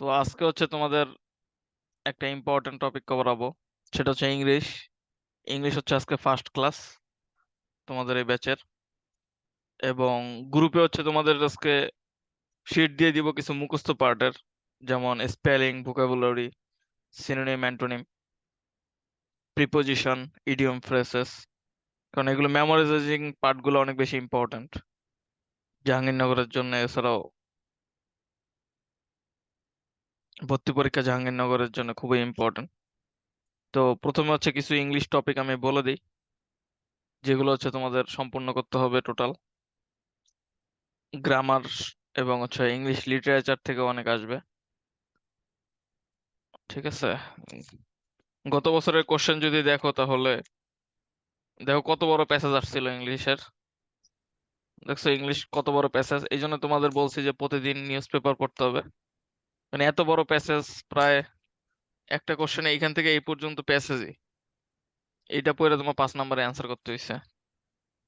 তো আজকে হচ্ছে তোমাদের একটা ইম্পর্টেন্ট টপিক করাবো সেটা হচ্ছে ইংলিশ ইংলিশ হচ্ছে আজকে ফার্স্ট ক্লাস তোমাদের এই ব্যাচের এবং গ্রুপে হচ্ছে তোমাদের আজকে শিট দিয়ে দিব কিছু মুখস্থ পার্টের যেমন spelling vocabulary synonym antonym preposition idiom phrases কারণ এগুলো মেমোরাইজিং পার্টগুলো অনেক বেশি ইম্পর্ট্যান্ট জাহাঙ্গীরনগরের জন্য, এছাড়াও ভর্তি পরীক্ষা জাহাঙ্গীরনগরের জন্য খুবই ইম্পর্ট্যান্ট তো প্রথমে হচ্ছে কিছু ইংলিশ টপিক আমি বলে দিই, যেগুলো হচ্ছে তোমাদের সম্পূর্ণ করতে হবে টোটাল গ্রামার এবং হচ্ছে ইংলিশ লিটারেচার থেকে অনেক আসবে। ঠিক আছে? গত বছরের কোশ্চেন যদি দেখো তাহলে, দেখো কত বড় প্যাসেজ আসছিল ইংলিশের দেখছ ইংলিশ কত বড় প্যাসেজ এই জন্য তোমাদের বলছি যে প্রতিদিন নিউজ পেপার পড়তে হবে। মানে এত বড় প্যাসেজ প্রায় একটা কোশ্চেনে এইখান থেকে এই পর্যন্ত প্যাসেজই এইটা পড়ে তোমার পাঁচ নম্বরে অ্যান্সার করতে হয়েছে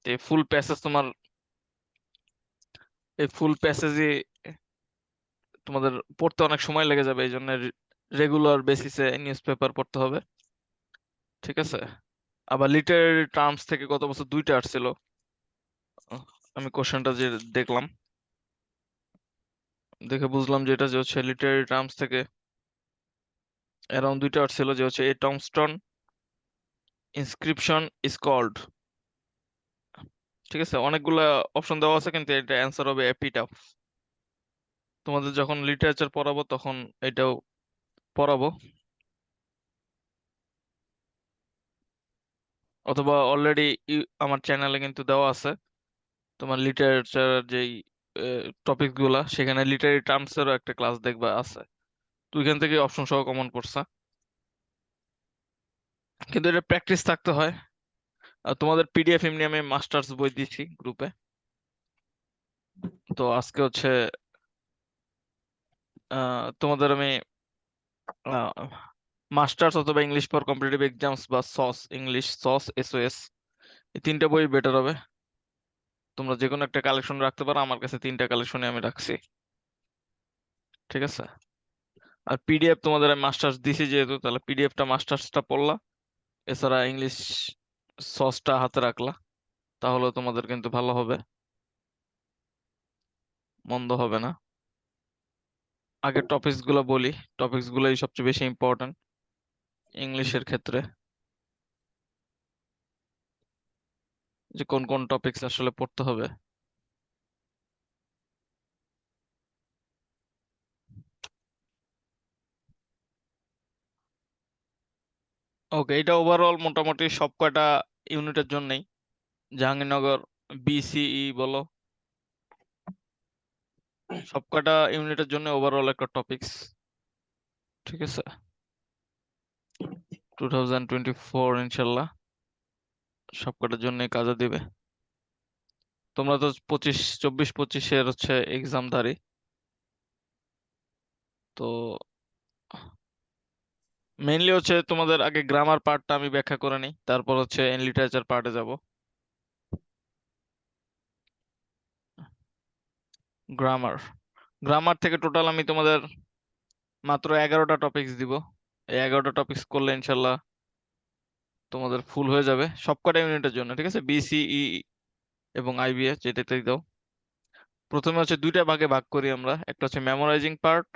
এই ফুল প্যাসেজ তোমার, এই ফুল প্যাসেজই তোমাদের পড়তে অনেক সময় লেগে যাবে এই জন্য রেগুলার বেসিসে নিউজ পেপার পড়তে হবে। ঠিক আছে? আবার লিটারেরি টার্মস থেকে গত বছর দুইটা আসছিল। আমি কোশ্চেনটা যে দেখলাম। দেখে বুঝলাম যে এটা যে হচ্ছে লিটারেরি টার্মস থেকে অ্যারাউন্ড দুইটা আসছিল যে হচ্ছে a tombstone inscription is called ঠিক আছে? অনেকগুলা অপশন দেওয়া আছে, কিন্তু এটা অ্যান্সার হবে এপিটাফ তোমাদের যখন লিটারেচার পড়াবো, তখন এটাও পড়াবো। অথবা অলরেডি আমার চ্যানেলে কিন্তু দেওয়া আছে। তোমার লিটারেচার যেই টপিকগুলা, সেখানে লিটারি টার্মস এরও একটা ক্লাস দেখবা আছে। তো এখান থেকে অপশন সহ কমন পড়ছে কিন্তু এটা প্র্যাকটিস থাকতে হয়। আর তোমাদের পিডিএফ এমনি আমি মাস্টার্স বই দিচ্ছি গ্রুপে তো আজকে হচ্ছে তোমাদের আমি মাস্টার্স অথবা ইংলিশ ফর কম্পিটিটিভ এক্সামস বা সস ইংলিশ সস এসওএস এই তিনটা বই বেটার হবে। তোমরা যে কোনো একটা কালেকশন রাখতে পারো, আমার কাছে তিনটা কালেকশনে আমি রাখছি। ঠিক আছে? আর পিডিএফ তোমাদের আমি মাস্টার্স দিছি যেহেতু, তাহলে পিডিএফটা মাস্টার্সটা পড়লা। এছাড়া ইংলিশ সসটা হাতে রাখলা, তাহলে তোমাদের কিন্তু ভালো হবে। মন্দ হবে না। আগে টপিকসগুলো বলি। টপিকস গুলোই সবচেয়ে বেশি ইম্পর্টেন্ট ইংলিশের ক্ষেত্রে। যে কোন কোন টপিকস আসলে পড়তে হবে? ওকে এটা ওভারঅল মোটামুটি সব কয়টা ইউনিটের জন্যই? জাহাঙ্গীরনগর বিসিই বলো। সব কয়টা ইউনিটের জন্য ওভারঅল একটা টপিকস ঠিক আছে। টু থাউজেন্ড টোয়েন্টি ফোর ইনশাল্লাহ। সব কটার জন্য কাজে দিবে। তোমরা তো পঁচিশ, চব্বিশ, পঁচিশের হচ্ছে এক্সাম ধারী। তো মেইনলি হচ্ছে তোমাদের আগে গ্রামার পার্টটা আমি ব্যাখ্যা করে নিই, তারপর হচ্ছে এন লিটারেচার পার্টে যাব। গ্রামার গ্রামার থেকে টোটাল আমি তোমাদের মাত্র এগারোটা টপিকস দিব। এই এগারোটা টপিকস করলে ইনশাল্লাহ তোমাদের ফুল হয়ে যাবে সবকটা ইউনিটের জন্য, ঠিক আছে? বিসিই এবং আইবিএ যেটাতেই দাও। প্রথমে হচ্ছে দুইটা ভাগে ভাগ করি আমরা, একটা হচ্ছে মেমোরাইজিং পার্ট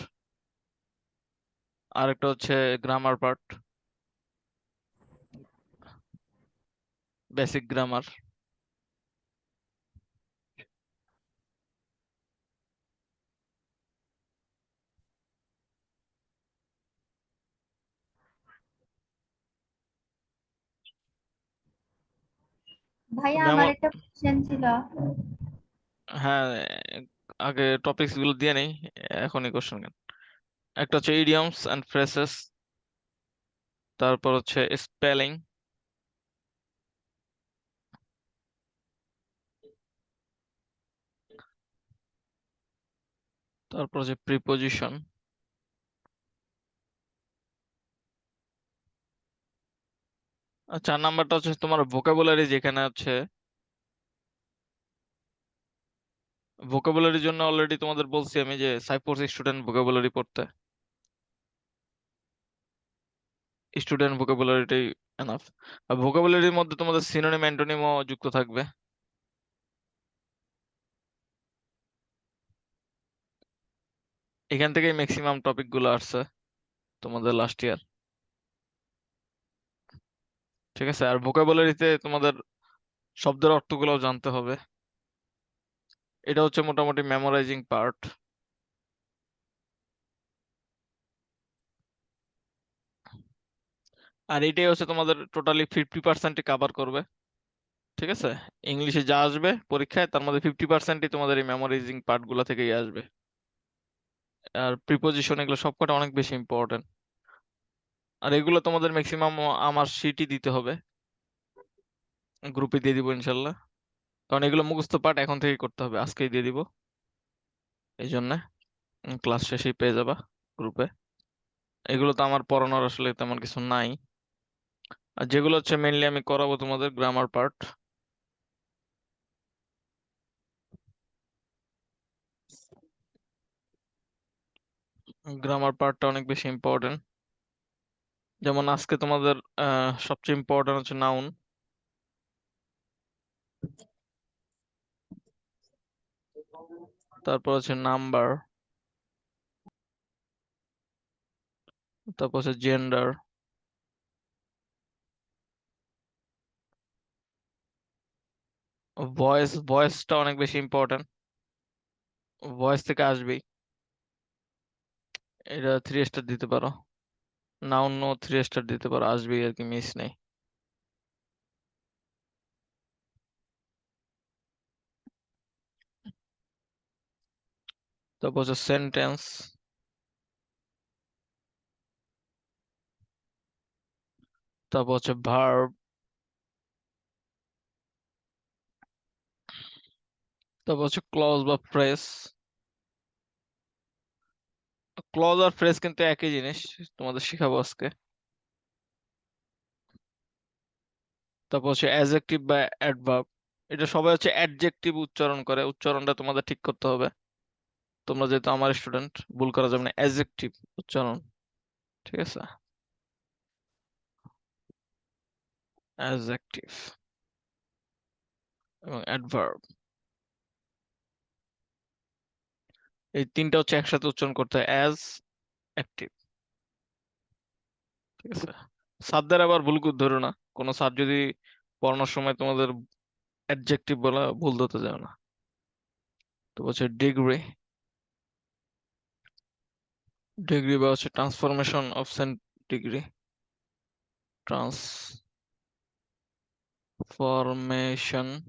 আর একটা হচ্ছে গ্রামার পার্ট বেসিক গ্রামার ভাইয়া আমার একটা কোশ্চেন ছিল। হ্যাঁ আগে টপিকসগুলো দিয়ে নেই এখনই কোশ্চেন কেন? একটা হচ্ছে ইডিয়মস এন্ড ফ্রেসেস তারপর হচ্ছে স্পেলিং তারপর হচ্ছে প্রিপোজিশন চার নাম্বারটা হচ্ছে তোমার ভোকাবুলারি যেখানে আছে। ভোকাবুলারির জন্য অলরেডি তোমাদের বলছি আমি যে সাইফোর্স স্টুডেন্ট ভোকাবুলারি পড়তে। স্টুডেন্ট ভোকাবুলারিটাই এনাফ আর ভোকাবুলারির মধ্যে তোমাদের সিনোনিম অ্যান্টোনিমও যুক্ত থাকবে। এখান থেকেই ম্যাক্সিমাম টপিকগুলো আসছে তোমাদের লাস্ট ইয়ার ঠিক আছে, আর ভোকাবুলারিতে তোমাদের শব্দের অর্থগুলোও জানতে হবে। এটা হচ্ছে মোটামুটি মেমোরাইজিং পার্ট আর এটাই হচ্ছে তোমাদের টোটালি ফিফটি পার্সেন্টই কাভার করবে। ঠিক আছে? ইংলিশে যা আসবে পরীক্ষায়, তার মধ্যে ফিফটি পার্সেন্টই তোমাদের এই মেমোরাইজিং পার্টগুলো থেকেই আসবে। আর প্রিপোজিশন এগুলো সবকটা অনেক বেশি ইম্পর্টেন্ট আর এগুলো তোমাদের ম্যাক্সিমাম আমার শিটই দিতে হবে। গ্রুপে দিয়ে দিব ইনশাল্লাহ। কারণ এগুলো মুখস্থ পাঠ এখন থেকেই করতে হবে, আজকেই দিয়ে দিব। এই জন্য ক্লাস শেষেই পেয়ে যাবা গ্রুপে এগুলো তো আমার পড়ানোর আসলে তেমন কিছু নাই। আর যেগুলো হচ্ছে মেইনলি আমি করাবো তোমাদের গ্রামার পার্ট গ্রামার পার্টটা অনেক বেশি ইম্পর্টেন্ট যেমন আজকে তোমাদের সবচেয়ে ইম্পর্টেন্ট হচ্ছে নাউন তারপর হচ্ছে নাম্বার তারপর হচ্ছে জেন্ডার ভয়েস ভয়েসটা অনেক বেশি ইম্পর্টেন্ট ভয়েস থেকে আসবেই। এটা থ্রি স্টার দিতে পারো। নাউন অন্য থ্রি স্টার দিতে পারো, আসবেই আর কি মিস নেই। তারপর হচ্ছে সেন্টেন্স তারপর হচ্ছে ভার্ব তারপর হচ্ছে ক্লজ বা ফ্রেজ ক্লজ আর ফ্রেজ কিন্তু একই জিনিস, তোমাদের শেখাবো আজকে। তারপর হচ্ছে অ্যাডজেক্টিভ বা অ্যাডভার্ব এটা সবাই হচ্ছে অ্যাডজেক্টিভ উচ্চারণ করে, উচ্চারণটা তোমাদের ঠিক করতে হবে। তোমরা যেহেতু আমার স্টুডেন্ট ভুল করা যাবে না অ্যাডজেক্টিভ উচ্চারণ, ঠিক আছে? অ্যাডজেক্টিভ এবং অ্যাডভার্ব এই তিনটা হচ্ছে একসাথে উচ্চারণ করতে হয় অ্যাজ অ্যাক্টিভ ঠিক আছে? স্যারদের আবার ভুল ধরো না। কোনো স্যার যদি পড়ানোর সময় তোমাদের অ্যাডজেক্টিভ বলা ভুল ধরতে যাও না। তো হচ্ছে ডিগ্রি ডিগ্রি বা হচ্ছে transformation of sent degree transformation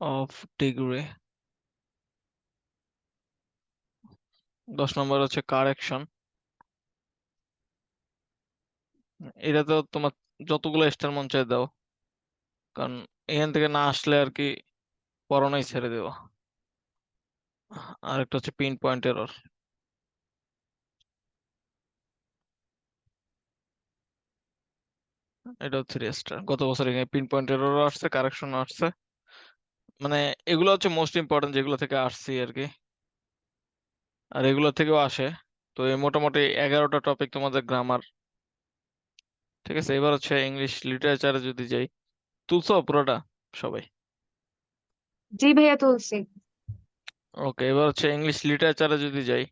of degree দশ নম্বর হচ্ছে কারেকশন এটা তো তোমার যতগুলো স্টার মন চাই দাও। কারণ এখান থেকে না আসলে আর কি পড়ানোই ছেড়ে দেবো। আর একটা হচ্ছে পিন পয়েন্ট এরর এটা থ্রি স্টার গত বছর এখানে পিন পয়েন্ট এররও আসছে কারেকশন আসছে। মানে এগুলো হচ্ছে মোস্ট ইম্পর্টেন্ট যেগুলো থেকে আসছি আর কি। আর এগুলো থেকেও আসে। তো এই মোটামুটি এগারোটা টপিক তোমাদের গ্রামার ঠিক আছে এবার হচ্ছে ইংলিশ লিটারেচারে যদি যাই। তুলছো পুরোটা সবাই? জি ভাইয়া তুলছি। ওকে এবার হচ্ছে ইংলিশ লিটারেচারে যদি যাই।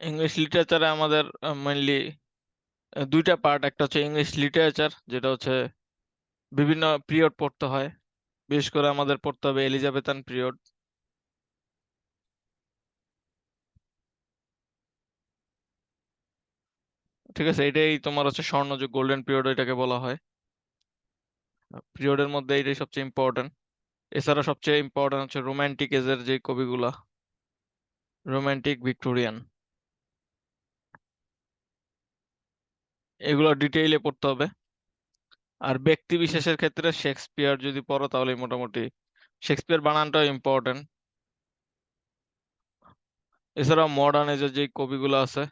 ইংলিশ লিটারেচারে আমাদের মেইনলি দুইটা পার্ট একটা হচ্ছে ইংলিশ লিটারেচার যেটা হচ্ছে বিভিন্ন পিরিয়ড পড়তে হয়। বিশেষ করে আমাদের পড়তে হবে এলিজাবেথান পিরিয়ড ঠিক আছে, এটাই তোমার হচ্ছে স্বর্ণ স্বর্ণযুগ গোল্ডেন পিরিয়ড এটাকে বলা হয়। পিরিয়ডের মধ্যে এটাই সবচেয়ে ইম্পর্টেন্ট এছাড়া সবচেয়ে ইম্পর্টেন্ট হচ্ছে রোমান্টিক এজের যে কবিগুলা রোম্যান্টিক ভিক্টোরিয়ান এগুলো ডিটেইলে পড়তে হবে। আর ব্যক্তি বিশেষের ক্ষেত্রে শেক্সপিয়ার যদি পড়ো, তাহলে মোটামুটি শেক্সপিয়ার বানানটাও ইম্পর্টেন্ট এছাড়াও মডার্ন এজের যে কবিগুলো আছে,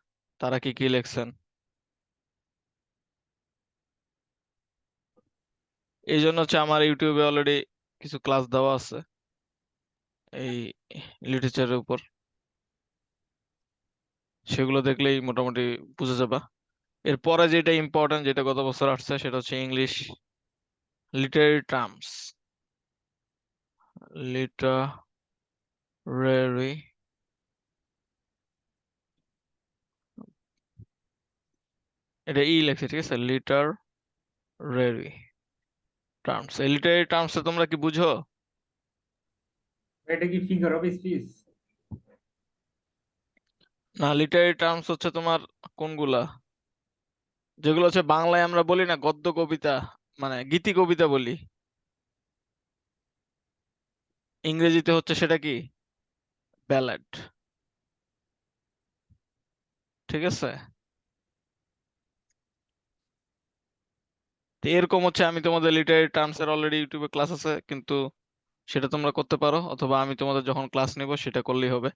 তারা কি কি লিখছেন? এই জন্য হচ্ছে আমার ইউটিউবে অলরেডি কিছু ক্লাস দেওয়া আছে, এই লিটারেচারের উপর। সেগুলো দেখলেই মোটামুটি বুঝে যাবা। এরপরে যেটা ইম্পর্টেন্ট যেটা গত বছর আসছে সেটা হচ্ছে ইংলিশ লিটারেরি টার্মস লিটারেরি এটা ই লেখছে ঠিক আছে? লিটার লিটারেরি টার্মস এই লিটারেরি টার্মস তোমরা কি বুঝো? এটা কি ফিগার অফ স্পিচ না লিটারেরি টার্মস হচ্ছে তোমার কোনগুলা? যেগুলো হচ্ছে বাংলায় আমরা বলি না, গদ্য কবিতা মানে গীতি কবিতা বলি। ইংরেজিতে হচ্ছে সেটা কি? ব্যালাড। ঠিক আছে? এরকম হচ্ছে আমি তোমাদের লিটারেরি টার্মস এর অলরেডি ইউটিউবে ক্লাস আছে, কিন্তু সেটা তোমরা করতে পারো, অথবা আমি তোমাদের যখন ক্লাস নিব সেটা করলেই হবে।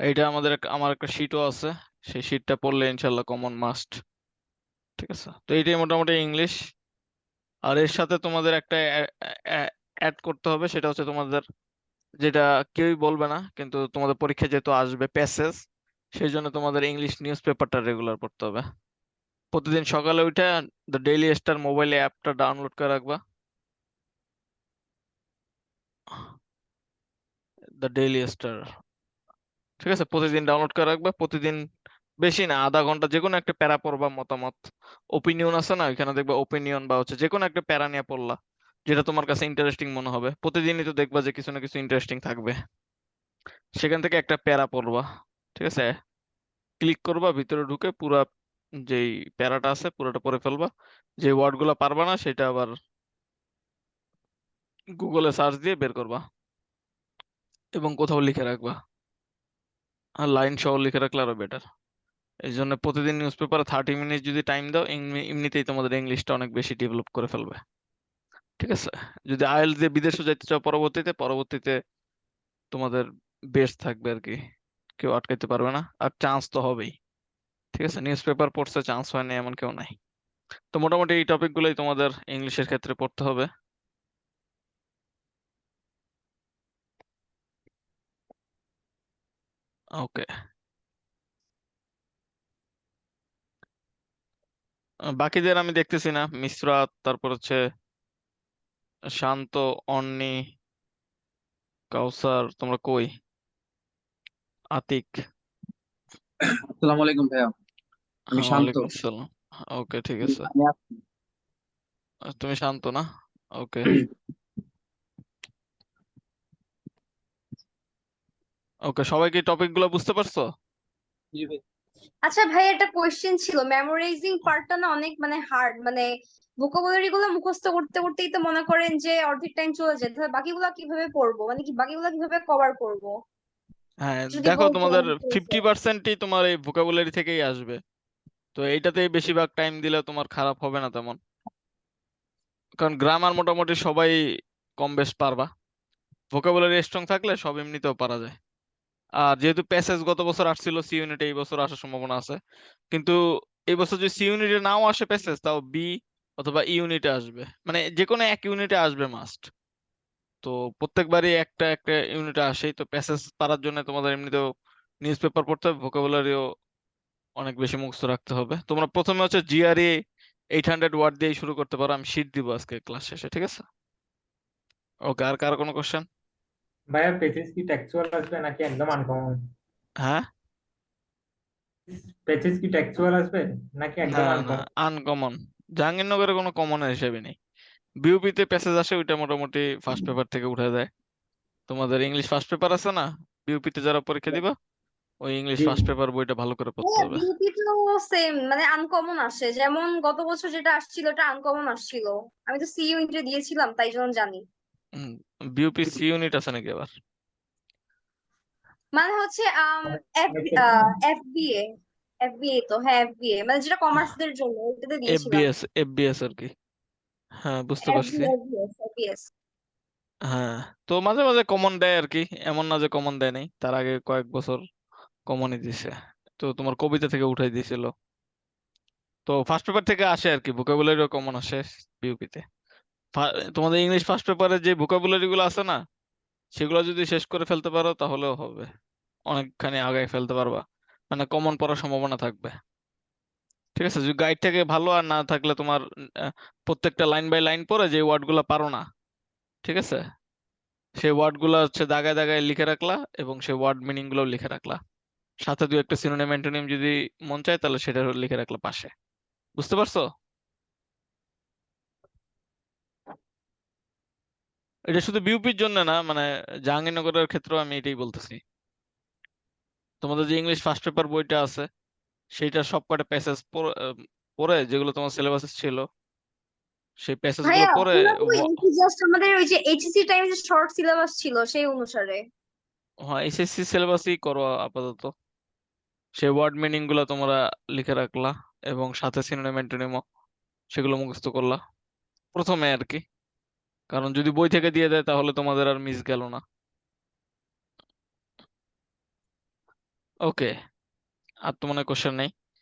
এটা আমাদের আমার একটা শিটও আছে, সেই শিটটা পড়লে ইনশাল্লাহ কমন মাস্ট ঠিক আছে। তো এইটাই মোটামুটি ইংলিশ আর এর সাথে তোমাদের একটা অ্যাড করতে হবে, সেটা হচ্ছে তোমাদের যেটা কেউই বলবে না, কিন্তু তোমাদের পরীক্ষা যেহেতু আসবে প্যাসেজ সেই জন্য তোমাদের ইংলিশ নিউজ পেপারটা রেগুলার পড়তে হবে। প্রতিদিন সকালে উঠে দ্য ডেইলি স্টার মোবাইলে অ্যাপটা ডাউনলোড করে রাখবা। দ্য ডেইলি স্টার ঠিক আছে, প্রতিদিন ডাউনলোড করে রাখবা, প্রতিদিন বেশি না, আধা ঘণ্টা যে কোনো একটা প্যারা পড়বা মতামত। ওপিনিয়ন আছে না? ওইখানে দেখবা ওপিনিয়ন বা হচ্ছে যে কোনো একটা প্যারা নিয়ে পড়লা, যেটা তোমার কাছে ইন্টারেস্টিং মনে হবে। প্রতিদিনই তো দেখবা যে কিছু না কিছু ইন্টারেস্টিং থাকবে। সেখান থেকে একটা প্যারা পড়বা, ঠিক আছে? ক্লিক করবা, ভিতরে ঢুকে পুরা যেই প্যারাটা আছে পুরোটা পড়ে ফেলবা। যে ওয়ার্ডগুলা পারবা না, সেটা আবার গুগলে সার্চ দিয়ে বের করবা এবং কোথাও লিখে রাখবা। আর লাইন সহ লিখে রাখলে আরও বেটার এই জন্য প্রতিদিন নিউজ পেপারে থার্টি মিনিট যদি টাইম দাও, এমনি- এমনিতেই তোমাদের ইংলিশটা অনেক বেশি ডেভেলপ করে ফেলবে। ঠিক আছে? যদি আইএলটিএস দিয়ে বিদেশে যেতে চাও পরবর্তীতে পরবর্তীতে তোমাদের বেস্ট থাকবে আর কি। কেউ আটকাইতে পারবে না, আর চান্স তো হবেই। ঠিক আছে? নিউজ পেপার পড়ছে চান্স হয়নি, এমন কেউ নাই। তো মোটামুটি এই টপিক গুলোই তোমাদের ইংলিশের ক্ষেত্রে পড়তে হবে। ওকে বাকিদের আমি দেখতেছি না। মিশ্রা তারপর হচ্ছে শান্ত অন্নি কাউসার তোমরা কই? আতিক। আসসালামু আলাইকুম ভাইয়া। আমি শান্ত। আসসালাম। ওকে ঠিক আছে। তুমি শান্ত না? ওকে। ওকে সবাই কি টপিকগুলো বুঝতে পারছ? জি ভাই। আচ্ছা ভাই একটা কোয়েশ্চেন ছিল। মেমোরাইজিং পার্টটা না অনেক মানে হার্ড মানে ভোকাবুলারি গুলো মুখস্থ করতে করতেই তো মনে করেন যে অর্ধেক টাইম চলে যায়। তাহলে বাকিগুলো কীভাবে পড়ব? মানে কি বাকিগুলো কীভাবে কভার করব? হ্যাঁ দেখো তোমাদের ফিফটি পার্সেন্টই তোমার এই ভোকাবুলারি থেকেই আসবে। তো এইটাতেই বেশিরভাগ টাইম দিলে তোমার খারাপ হবে না তেমন। কারণ গ্রামার মোটামুটি সবাই কম বেশ পারবা। ভোকাবুলারি স্ট্রং থাকলে সব এমনিতেও পারা যায়। যেহেতু প্যাসেজ গত বছর আসছিল সি ইউনিটে এই বছর আসার সম্ভাবনা আছে। কিন্তু এই বছর যদি সি ইউনিটে নাও আসে প্যাসেজ তাও বি অথবা ই ইউনিটে আসবে। মানে যে কোনো এক ইউনিটে আসবে মাস্ট তো প্রত্যেকবারই একটা একটা ইউনিটে আসেই। তো প্যাসেজ পারার জন্য তোমাদের এমনিতেও নিউজ পেপার পড়তে হবে ভোকাবুলারিও অনেক বেশি মুখস্থ রাখতে হবে। তোমরা প্রথমে হচ্ছে জিআরই এইট হান্ড্রেড ওয়ার্ড দিয়ে শুরু করতে পারো। আমি শিট দিব আজকে ক্লাস শেষে, ঠিক আছে? ওকে আর কার কোনো কোশ্চেন ভাইয়া কি টেক্সচুয়াল আসবে নাকি একদম আনকমন হ্যাঁ? কি টেক্সচুয়াল আসবে নাকি একদম আনকমন আনকমন জাহাঙ্গীরনগরে কোনো কমনের হিসাবে নেই। বিউপিতে প্যাসেজ আসে ওইটা মোটামুটি ফার্স্ট পেপার থেকে উঠে দেয় তোমাদের ইংলিশ ফার্স্ট পেপার আছে না? বিউপিতে যারা পরীক্ষা দিবা ওই ইংলিশ ফার্স্ট পেপার বইটা ভালো করে পড়তে হ্যাঁ হবে বিউটি তো সেম মানে আনকমন আসে। যেমন গত বছর যেটা আসছিল ওটা আনকমন আসছিল। আমি তো সি ইউনিটে দিয়েছিলাম তাই জন্য জানি। বিউপি সি ইউনিট আছে নাকি আবার? মানে হচ্ছে. এফবিএ এফবিএ তো হ্যাঁ এফবিএ মানে যেটা কমার্সদের জন্য ওটাতে দিয়েছিলাম। এফবিএস এফবিএস আর কি। হ্যাঁ বুঝতে পারছি। এফবিএস এফবিএস হ্যাঁ তো মাঝে মাঝে কমন দেয় আর কি এমন না যে কমন দেয় নাই তার আগে কয়েক বছর কমনই দিছে। তো তোমার কবিতা থেকে উঠাই দিয়েছিল। তো ফার্স্ট পেপার থেকে আসে আর কি ভোকাবুলারিও কমন আসে বিউপিতে তোমাদের ইংলিশ ফার্স্ট পেপারে যে ভোকাবুলারি গুলো আছে না, সেগুলো যদি শেষ করে ফেলতে পারো তাহলেও হবে। অনেকখানি আগায় ফেলতে পারবা। মানে কমন পড়ার সম্ভাবনা থাকবে। ঠিক আছে? যদি গাইডটাকে ভালো, আর না থাকলে তোমার প্রত্যেকটা লাইন বাই লাইন পড়ে যে ওয়ার্ডগুলো পারো না। ঠিক আছে? সেই ওয়ার্ডগুলো হচ্ছে দাগায় দাগায় লিখে রাখলা এবং সেই ওয়ার্ড মিনিংগুলো লিখে রাখলা। সাথে দু একটা সিনোনিম অ্যান্টোনিম যদি মন চায় তাহলে সেটা লিখে রাখলা পাশে। বুঝতে পারছ? এটা শুধু বিউপির জন্য না মানে জাহাঙ্গীরনগরের ক্ষেত্রেও আমি এটাই বলতেছি। তোমাদের যে ইংলিশ ফার্স্ট পেপার বইটা আছে সেইটা সবকটা প্যাসেজ পড়ে যেগুলো তোমার সিলেবাসে ছিল সেই প্যাসেজগুলো পড়ে জাস্ট আমাদের ওই যে এইচএসসি টাইমে যে শর্ট সিলেবাস ছিল সেই অনুসারে। হ্যাঁ এসএসসি সিলেবাসই করো আপাতত। সেই ওয়ার্ড মিনিংগুলো তোমরা লিখে রাখলা এবং সাথে সিনোনিম অ্যান্টোনিমও সেগুলো মুখস্থ করলা। প্রথমে আর কি। কারণ যদি বই থেকে দিয়ে দেয়, তাহলে তোমাদের আর মিস গেল না। ওকে আর তো মনে কোশ্চেন নেই?